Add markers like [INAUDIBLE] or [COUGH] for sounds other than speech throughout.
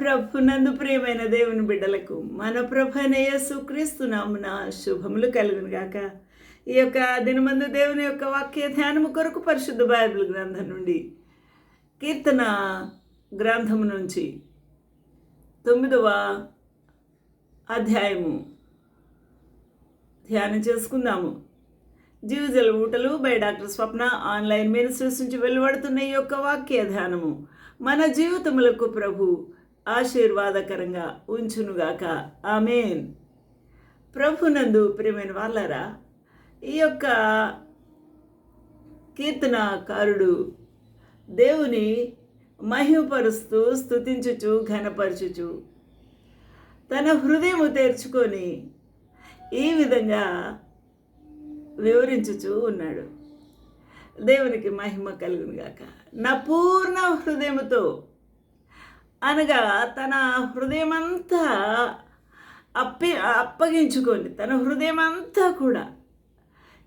ప్రభునందు ప్రియమైన దేవుని బిడ్డలకు మన ప్రభైన యేసుక్రీస్తు నామున శుభములు కలుగును గాక ఈ యొక్క దినమందు దేవుని యొక్క వాక్య ధ్యానము కొరకు పరిశుద్ధ బైబిల్ గ్రంథం నుండి కీర్తన గ్రంథము నుంచి తొమ్మిదవ అధ్యాయము ధ్యానం చేసుకుందాము. జీవజల ఊటలు by doctor Swapna online ministries నుంచి వెలువడుతున్న ఈ యొక్క వాక్య ధ్యానము. మన జీవితములకు ప్రభు ఆశీర్వాదకరంగా ఉంచునుగాక. ఆమెన్. ప్రభునందు ప్రియమైన వాళ్ళరా ఈ యొక్క కీర్తనకారుడు దేవుని మహిమపరుస్తూ స్తుతించుచు ఘనపరచుచు తన హృదయము తెరుచుకొని ఈ విధంగా వివరించుచూ ఉన్నాడు. దేవునికి మహిమ కలుగునుగాక. నా పూర్ణ హృదయముతో అనగా తన హృదయమంతా అప్పి అప్పగించుకొని తన హృదయమంతా కూడా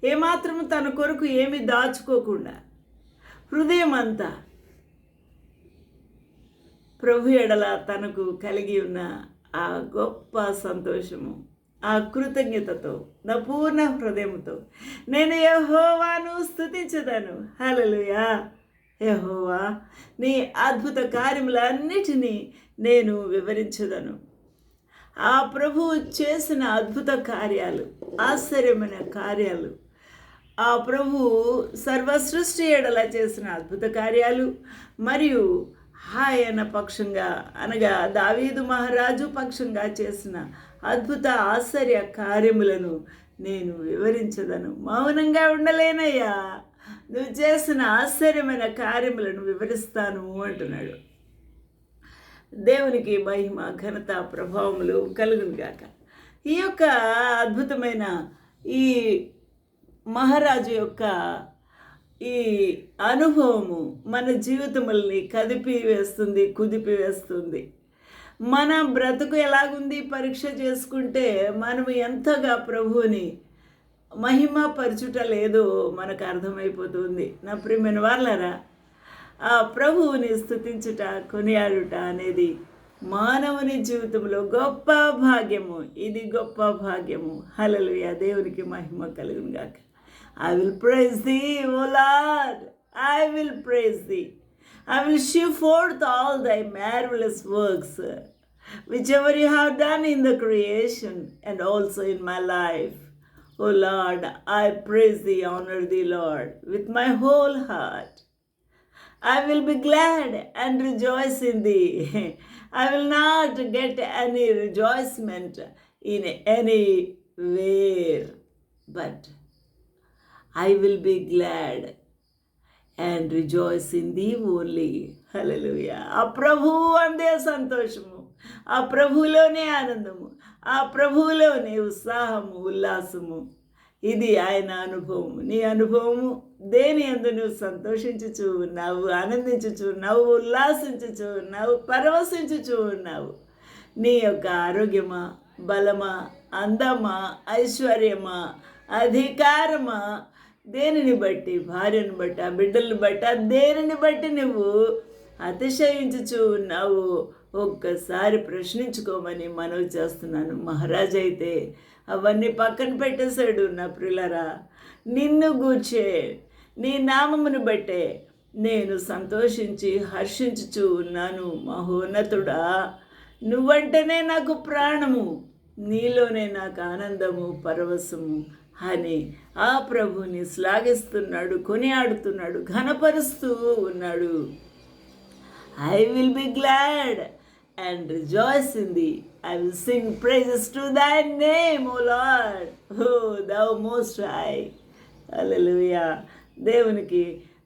ఏమాత్రం తన కొరకు ఏమి దాచుకోకుండా హృదయం అంతా ప్రభు ఎడల తనకు కలిగి ఉన్న ఆ గొప్ప సంతోషము ఆ కృతజ్ఞతతో నా పూర్ణ హృదయంతో నేను యహోవాను స్థుతించదను హలలుయా యహోవా నీ అద్భుత కార్యములన్నిటినీ నేను వివరించదను. ఆ ప్రభువు చేసిన అద్భుత కార్యాలు ఆశ్చర్యమైన కార్యాలు ఆ ప్రభు సర్వ సృష్టి ఎడల చేసిన అద్భుత కార్యాలు మరియు ఆయన పక్షంగా అనగా దావీదు మహారాజు పక్షంగా చేసిన అద్భుత ఆశ్చర్య కార్యములను నేను వివరించదను. మౌనంగా ఉండలేనయ్యా. నువ్వు చేసిన ఆశ్చర్యమైన కార్యములను వివరిస్తాను అంటున్నాడు. దేవునికి మహిమ ఘనత ప్రభావములు కలుగును గాక. ఈ యొక్క అద్భుతమైన ఈ మహారాజు యొక్క ఈ అనుభవము మన జీవితముల్ని కదిపి వేస్తుంది కుదిపి వేస్తుంది మన బ్రతుకు ఎలాగుంది? పరీక్ష చేసుకుంటే మనం ఎంతగా ప్రభువుని మహిమ పరచుట లేదో మనకు అర్థమైపోతుంది. నా ప్రియమైన వాళ్ళరా ఆ ప్రభువుని స్థుతించుట కొనియాడుట అనేది మానవుని జీవితంలో గొప్ప భాగ్యము. ఇది గొప్ప భాగ్యము. హలలుయ దేవునికి మహిమ కలుగును గాక. I will praise thee O I will praise thee I will shew forth all thy marvellous works which ever you have done in the creation and also in my Life O Lord I praise the honour the Lord with my whole heart I will be glad and rejoice in thee. [LAUGHS] I will not get any rejoicement in anywhere, but I will be glad and rejoice in thee only. Hallelujah ఆ ప్రభువు అందే సంతోషము ఆ ప్రభువులోనే ఆనందము ఆ ప్రభువులోనే ఉత్సాహము ఉల్లాసము. ఇది ఆయన అనుభవము. నీ అనుభవము దేని అందు నువ్వు సంతోషించుచూ ఉన్నావు ఆనందించుచూ ఉన్నావు ఉల్లాసించుచూ ఉన్నావు పరవశించుచూ ఉన్నావు? నీ యొక్క ఆరోగ్యమా బలమా అందమా ఐశ్వర్యమా అధికారమా? దేనిని బట్టి? భార్యను బట్ట బిడ్డలను బట్ట? దేనిని బట్టి నువ్వు అతిశయించుచూ ఉన్నావు. ఒక్కసారి ప్రశ్నించుకోమని మనవి చేస్తున్నాను. మహారాజ్ అయితే అవన్నీ పక్కన పెట్టేశాడు నా ప్రిలరా. నిన్ను గూర్చే నీ నామమును బట్టే నేను సంతోషించి హర్షించుచూ ఉన్నాను మహోన్నతుడా. నువ్వంటేనే నాకు ప్రాణము నీలోనే నాకు ఆనందము పరవశము అని ఆ ప్రభుని శ్లాఘిస్తున్నాడు కొనియాడుతున్నాడు ఘనపరుస్తూ ఉన్నాడు. I will be glad and rejoice in thee I will sing praises to thy name O Lord oh thou most high Hallelujah. దేవునికి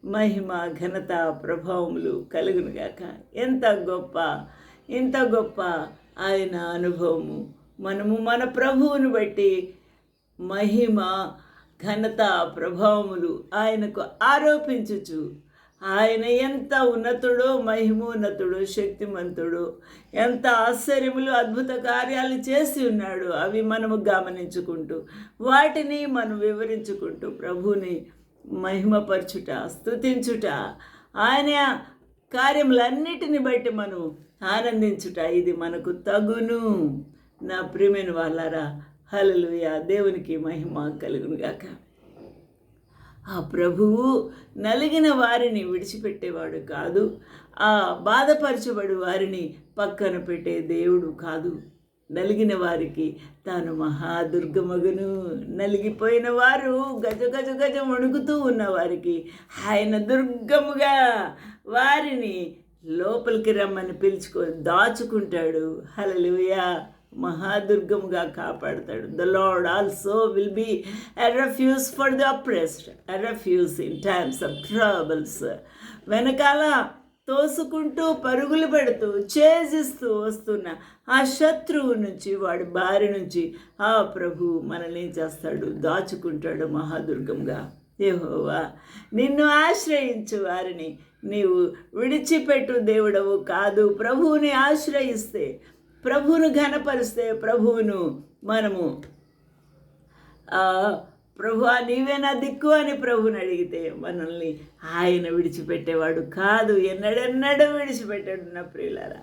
మహిమ ఘనత ప్రభావములు కలుగునుగాక ఎంత గొప్ప ఎంత గొప్ప ఆయన అనుభవము. మనము మన ప్రభువును బట్టి మహిమ ఘనత ప్రభావములు ఆయనకు ఆరోపించుచు ఆయన ఎంత ఉన్నతుడో మహిమోన్నతుడు శక్తిమంతుడు ఎంత ఆశ్చర్యములు అద్భుత కార్యాలు చేసి ఉన్నాడు అవి మనము గమనించుకుంటూ వాటిని మనం వివరించుకుంటూ ప్రభుని మహిమపరచుట స్తుతించుట ఆయన కార్యములన్నిటిని బట్టి మనం ఆనందించుట ఇది మనకు తగును. నా ప్రియమైన వాళ్ళారా హలలుయ దేవునికి మహిమ కలుగునుగాక. గాక ఆ ప్రభువు నలిగిన వారిని విడిచిపెట్టేవాడు కాదు. ఆ బాధపరచబడి వారిని పక్కన పెట్టే దేవుడు కాదు. నలిగిన వారికి తాను మహాదుర్గమగును. నలిగిపోయిన వారు గజ గజ గజ వణుకుతూ ఉన్న వారికి ఆయన దుర్గముగా వారిని లోపలికి రమ్మని పిలుచుకొని దాచుకుంటాడు. హలలుయా మహాదుర్గముగా కాపాడతాడు. The Lord also will be a refuge for the oppressed a refuge in times of troubles వెనకాల తోసుకుంటూ పరుగులు పెడుతూ చేజిస్తూ వస్తున్న ఆ శత్రువు నుంచి వాడి బారి నుంచి ఆ ప్రభు మనల్ని ఏం చేస్తాడు? దాచుకుంటాడు మహాదుర్గంగా యెహోవా నిన్ను ఆశ్రయించు వారిని నీవు విడిచిపెట్టు దేవుడవు కాదు. ప్రభువుని ఆశ్రయిస్తే ప్రభువును ఘనపరిస్తే ప్రభువును మనము. ఆ, నీవే నా దిక్కు అని ప్రభుని అడిగితే మనల్ని ఆయన విడిచిపెట్టేవాడు కాదు. ఎన్నడెన్నడూ విడిచిపెట్టాడు నా ప్రియులారా.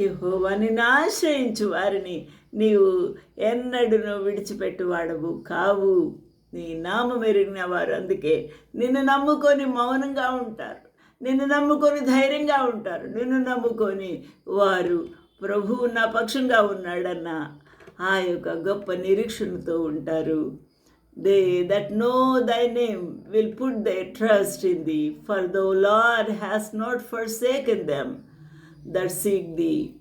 యహోవాని ఆశ్రయించు వారిని నీవు ఎన్నడూ విడిచిపెట్టువాడవు కావు. నీ నామం ఎరిగిన వారు అందుకే నిన్ను నమ్ముకొని మౌనంగా ఉంటారు. నిన్ను నమ్ముకొని ధైర్యంగా ఉంటారు. నిన్ను నమ్ముకొని వారు ప్రభువు నా పక్షంగా ఉన్నాడన్న ఆ యొక్క గొప్ప నిరీక్షణతో ఉంటారు. They that know thy name will put their trust in thee for thou Lord has not forsaken them that seek thee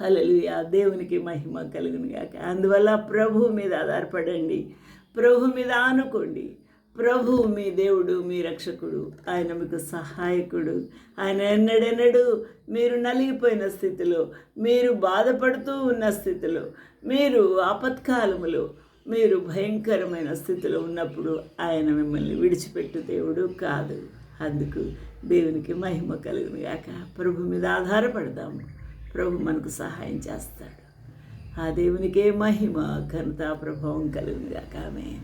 hallelujah దేవునికి మహిమ కలుగును గాక. అందువల్ల ప్రభు మీద ఆధారపడండి. ప్రభు మీద ఆనుకోండి. ప్రభు మీ దేవుడు మీ రక్షకుడు ఆయన మీకు సహాయకుడు. ఆయన ఎన్నడెన్నడు మీరు నలిగిపోయిన స్థితిలో మీరు బాధపడుతూ ఉన్న స్థితిలో మీరు ఆపత్కాలములో మీరు భయంకరమైన స్థితిలో ఉన్నప్పుడు ఆయన మిమ్మల్ని విడిచిపెట్టు దేవుడు కాదు. అందుకు దేవునికి మహిమ కలుగును గాక ప్రభు మీద ఆధారపడదాము. ప్రభు మనకు సహాయం చేస్తాడు. ఆ దేవునికే మహిమ ఘనతా ప్రభావం కలుగును గాక ఆమె